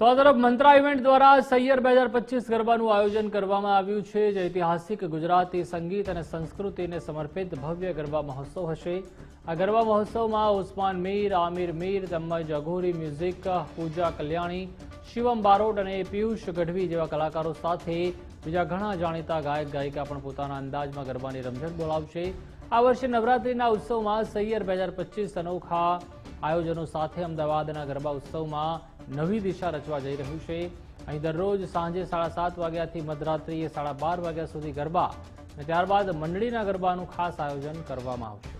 તો આ તરફ મંત્રા ઇવેન્ટ દ્વારા સૈયર બે હજાર પચીસ ગરબાનું આયોજન કરવામાં આવ્યું છે, જે ઐતિહાસિક ગુજરાતી સંગીત અને સંસ્કૃતિને સમર્પિત ભવ્ય ગરબા મહોત્સવ હશે. આ ગરબા મહોત્સવમાં ઉસ્માન મીર, આમિર મીર તેમજ અઘોરી મ્યુઝિક, પૂજા કલ્યાણી, શિવમ બારોટ અને પિયુષ ગઢવી જેવા કલાકારો સાથે બીજા ઘણા જાણીતા ગાયક, ગાયિકા પણ પોતાના અંદાજમાં ગરબાની રમઝટ બોલાવશે. આ વર્ષે નવરાત્રિના ઉત્સવમાં સૈયર બે હજાર પચીસ અનોખા આયોજનો સાથે અમદાવાદના ગરબા ઉત્સવમાં નવી દિશા રચવા જઈ રહ્યું છે. અહીં દરરોજ સાંજે સાડા સાત વાગ્યાથી મધરાત્રિએ સાડા બાર વાગ્યા સુધી ગરબા અને ત્યારબાદ મંડળીના ગરબાનું ખાસ આયોજન કરવામાં આવશે.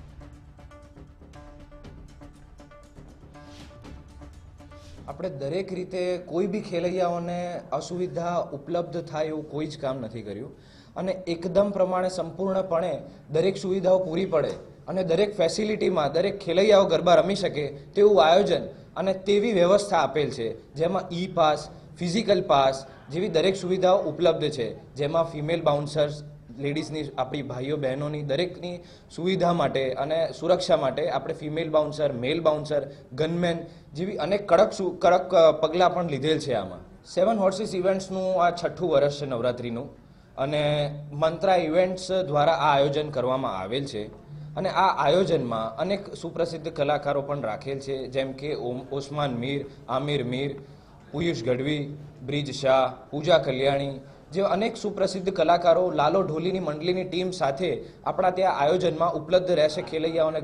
આપણે દરેક રીતે કોઈ બી ખેલૈયાઓને અસુવિધા ઉપલબ્ધ થાય એવું કોઈ જ કામ નથી કર્યું. અને એકદમ પ્રમાણે સંપૂર્ણપણે દરેક સુવિધાઓ પૂરી પડે અને દરેક ફેસિલિટીમાં દરેક ખેલૈયાઓ ગરબા રમી શકે તેવું આયોજન અને તેવી વ્યવસ્થા આપેલ છે. જેમાં ઈ પાસ ફિઝિકલ પાસ જેવી દરેક સુવિધાઓ ઉપલબ્ધ છે. જેમાં ફિમેલ બાઉન્સર્સ લેડીઝની આપણી ભાઈઓ, બહેનોની દરેકની સુવિધા માટે અને સુરક્ષા માટે આપણે female bouncer male bouncer gunman જેવી અનેક કડક સુ, કડક પગલાં પણ લીધેલ છે આમાં. સેવન હોર્સિસ ઇવેન્ટ્સનું આ છઠ્ઠું વર્ષ છે નવરાત્રિનું અને મંત્રા ઇવેન્ટ્સ દ્વારા આ આયોજન કરવામાં આવેલ છે. અને આ આયોજનમાં અનેક સુપ્રસિદ્ધ કલાકારો પણ રાખેલ છે, જેમ કે ઓમ, ઓસમાન મીર, આમિર મીર, પિયુષ ગઢવી, બ્રિજ શાહ, પૂજા કલ્યાણી જેવા અનેક સુપ્રસિદ્ધ કલાકારો લાલો ઢોલીની મંડળીની ટીમ સાથે આપણા ત્યાં આયોજનમાં ઉપલબ્ધ રહેશે ખેલૈયાઓને